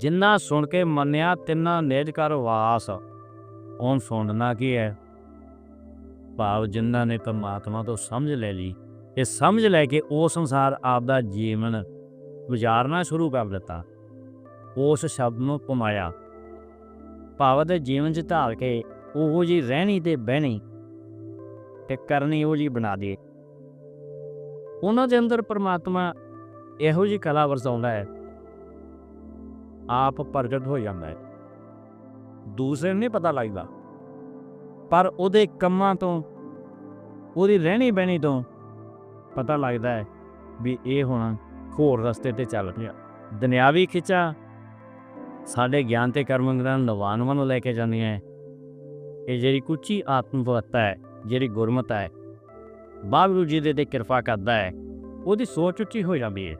ਜਿੰਨਾ ਸੁਣ ਕੇ ਮੰਨਿਆ, ਤਿੰਨਾ ਨਿਜ ਕਰ ਵਾਸ। ਉਹਨ ਸੁਣਨਾ ਕੀ ਹੈ ਭਾਵ ਜਿਨ੍ਹਾਂ ਨੇ ਪਰਮਾਤਮਾ ਤੋਂ ਸਮਝ ਲੈ ਲਈ, ਇਹ ਸਮਝ ਲੈ ਕੇ ਉਸ ਅਨੁਸਾਰ ਆਪਦਾ ਜੀਵਨ ਗੁਜ਼ਾਰਨਾ ਸ਼ੁਰੂ ਕਰ ਦਿੱਤਾ। ਉਸ ਸ਼ਬਦ ਨੂੰ ਪਮਾਇਆ ਭਾਵ ਦੇ ਜੀਵਨ 'ਚ ਢਾਲ ਕੇ ਉਹੋ ਜੀ ਰਹਿਣੀ ਤੇ ਬਹਿਣੀ ਤੇ ਕਰਨੀ ਉਹ ਜੀ ਬਣਾ ਦੇ। ਉਹਨਾਂ ਦੇ ਅੰਦਰ ਪਰਮਾਤਮਾ ਇਹੋ ਜੀ ਕਲਾ ਵਰਸਾਉਂਦਾ ਹੈ। ਆਪ ਪ੍ਰਗਟ ਹੋ ਜਾਂਦਾ ਹੈ। ਦੂਸਰੇ ਨੂੰ ਨਹੀਂ ਪਤਾ ਲੱਗਦਾ। ਪਰ ਉਹਦੇ ਕੰਮਾਂ ਤੋਂ, ਉਹਦੀ ਰਹਿਣੀ ਬਹਿਣੀ ਤੋਂ ਪਤਾ ਲੱਗਦਾ ਹੈ ਵੀ ਇਹ ਹੁਣ ਹੋਰ ਰਸਤੇ ਤੇ ਚੱਲ ਰਿਹਾ। ਦੁਨਿਆਵੀ ਖਿੱਚਾ ਸਾਡੇ ਗਿਆਨ ਤੇ ਕਰਮ ਗ੍ਰੰਥ ਨਵਾਨਵਾਂ ਨੂੰ ਲੈ ਕੇ ਜਾਂਦੀਆਂ ਹੈ। ਇਹ ਜਿਹੜੀ ਕੁਚੀ ਆਤਮਵਤਾ ਹੈ, ਜਿਹੜੀ ਗੁਰਮਤ ਹੈ ਵਾਹਿਗੁਰੂ ਜੀ ਦੇ ਤੇ ਕਿਰਪਾ ਕਰਦਾ ਹੈ, ਉਹਦੀ ਸੋਚ ਉੱਚੀ ਹੋ ਜਾਂਦੀ ਹੈ।